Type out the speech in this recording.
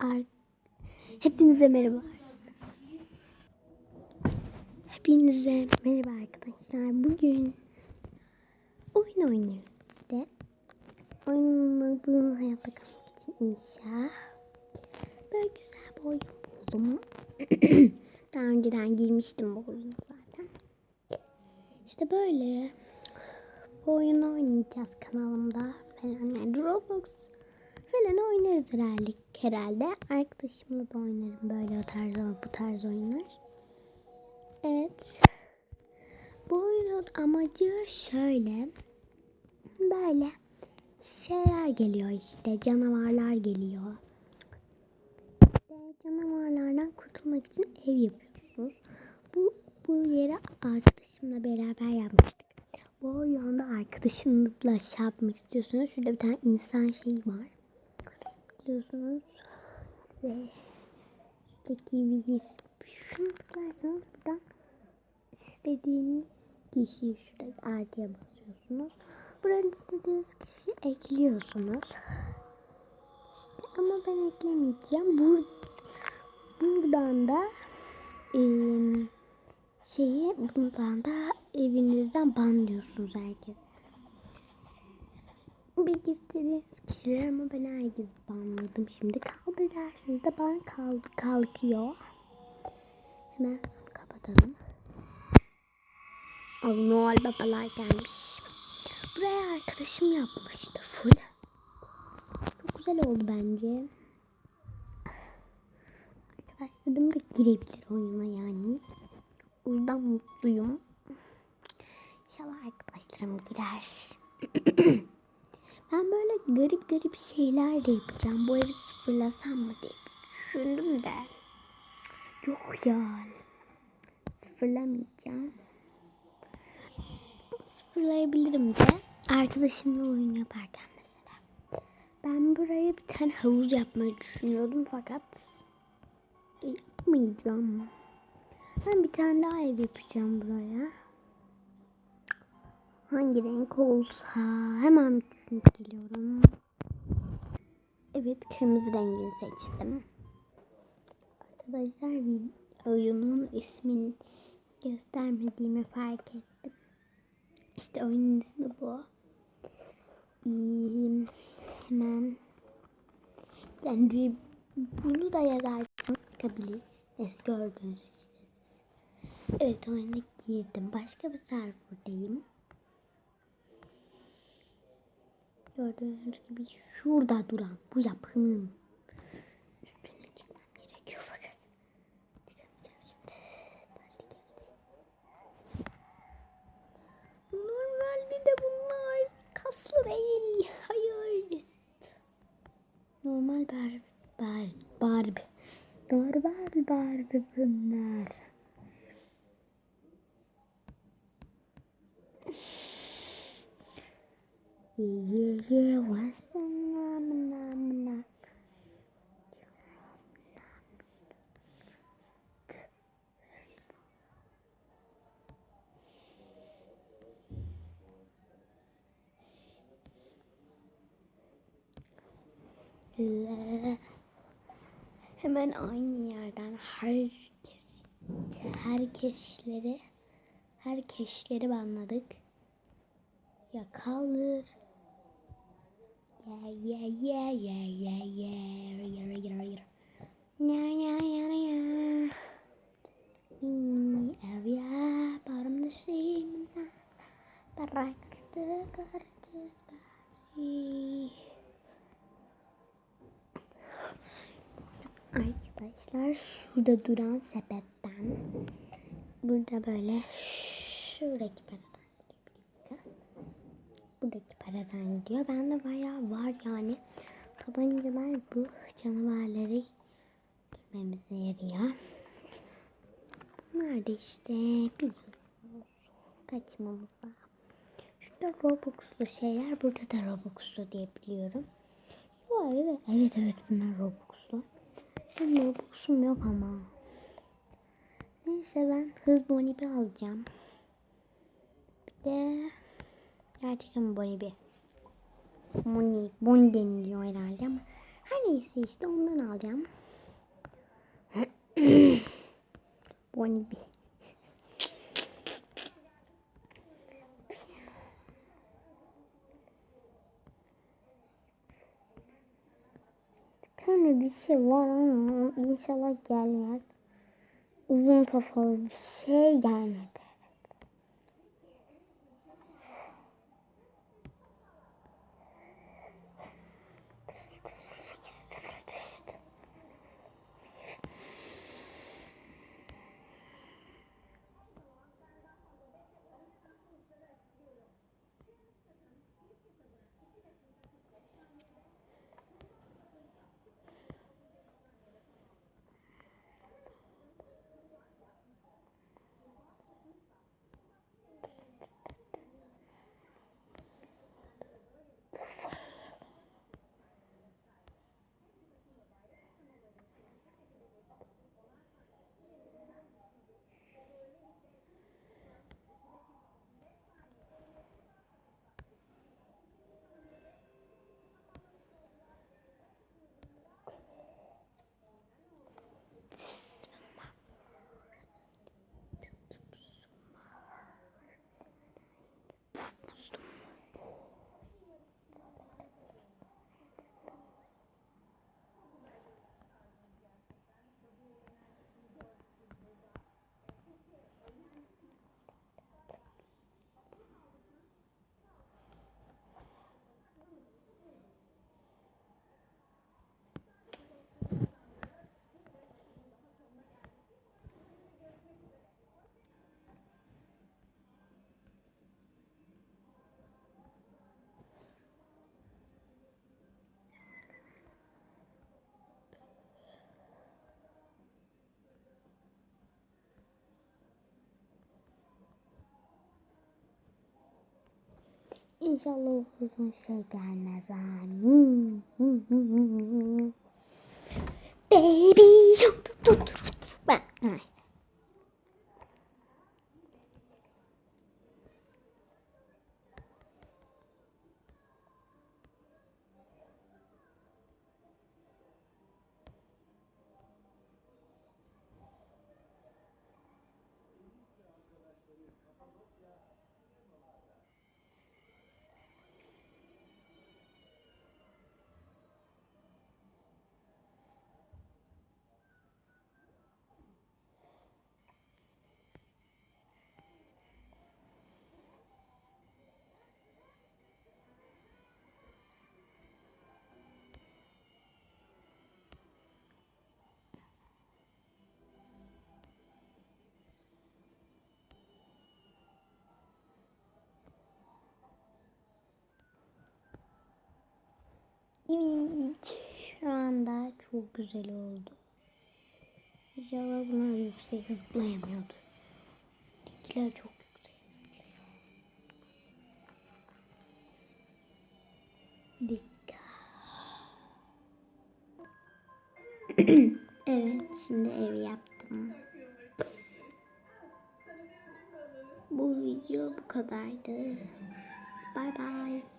Ar Hepinize merhaba. Hepinize merhaba arkadaşlar. Bugün oyun oynuyoruz işte. Oyunun adını hayatta kalmak için inşa. Böyle güzel bir oyun buldum. Daha önceden girmiştim bu oyunu zaten. İşte böyle. Bu oyunu oynayacağız kanalımda falan. Yani Roblox falan oynarız herhalde. herhalde. Arkadaşımla da oynarım böyle o tarz bu tarz oyunlar. Evet. Bu oyunun amacı şöyle. Böyle şeyler geliyor işte. Canavarlar geliyor. İşte canavarlardan kurtulmak için ev yapıyorsunuz. Bu, bu yere arkadaşımla beraber yapmıştık. Bu oyunda arkadaşınızla şey yapmak istiyorsunuz. Şurada bir tane insan şeyi var. Biliyorsunuz. Ve şuradaki bir his. Şunu tıklarsanız buradan istediğiniz kişiyi şuradaki artıya basıyorsunuz. Buradan istediğiniz kişiyi ekliyorsunuz. İşte ama ben eklemeyeceğim. Bur buradan da eee şeyi bundan da evinizden banlıyorsunuz herkes. Bir istediğiniz kişiler ama ben herkes banladım. Şimdi kaldır derseniz de ban kaldı, kalkıyor. Hemen kapatalım. Oh, Noel babalar gelmiş. Buraya arkadaşım yapmıştı full. Çok güzel oldu bence. Arkadaşlarım da girebilir oyuna yani. O yüzden mutluyum. İnşallah arkadaşlarım girer. ben böyle garip garip şeyler de yapacağım. Bu evi sıfırlasam mı diye düşündüm de. Yok ya. Sıfırlamayacağım. Sıfırlayabilirim de. Arkadaşımla oyun yaparken mesela. Ben buraya bir tane havuz yapmayı düşünüyordum fakat yapmayacağım. Ben bir tane daha ev yapacağım buraya. Hangi renk olsa hemen düşünüp geliyorum. Evet kırmızı rengini seçtim. Arkadaşlar oyunun ismini göstermediğimi fark ettim. İşte oyunun ismi bu. Hemen yani bunu da yazarken bakabiliriz. Es gördüğünüz işte. Evet oyuna girdim. Başka bir serverdayım. Gördüğünüz gibi şurada duran bu yapının üstüne çıkmam gerekiyor fakat çıkamayacağım şimdi. Başka Normalde de bunlar kaslı değil. Hayır. Normal Barbie. Barbie. Barbie. Normal Barbie bunlar. Yeah, yeah, what's the nom, nom. Hemen aynı yerden herkes herkesleri herkesleri banladık. Ya kaldır. Yeah yeah yeah yeah yeah yeah yeah yeah yeah. Ya ya ya ya. Ini avya param desimna. Bıraktı kartı Arkadaşlar şurada duran sepetten burada böyle şuradaki paradan gidiyor. Buradaki paradan gidiyor. Bende bayağı var yani. Tabancalar bu canavarları görmemize yarıyor. Bunlar da işte biliyorsunuz kaçmamıza. Şurada Robux'lu şeyler burada da Robux'lu diye biliyorum. Yo, evet, evet evet bunlar Robux'lu. Benim Robux'um yok ama. Neyse ben hız bonibi alacağım. Bir de gerçekten bonibi. Boni, boni deniliyor herhalde ama her Neyse işte ondan alacağım. Bonnie bir. tane bir şey var ama inşallah gelmez. Uzun kafalı bir şey gelmedi. İnşallah uzun şey gelmez. Amin. Baby. Dur dur dur. Ben. Ay. Evet. Şu anda çok güzel oldu. İnşallah bunlar yüksek zıplayamıyordu. İkiler çok yüksek Dikkat. evet şimdi ev yaptım. Bu video bu kadardı. Bye bye.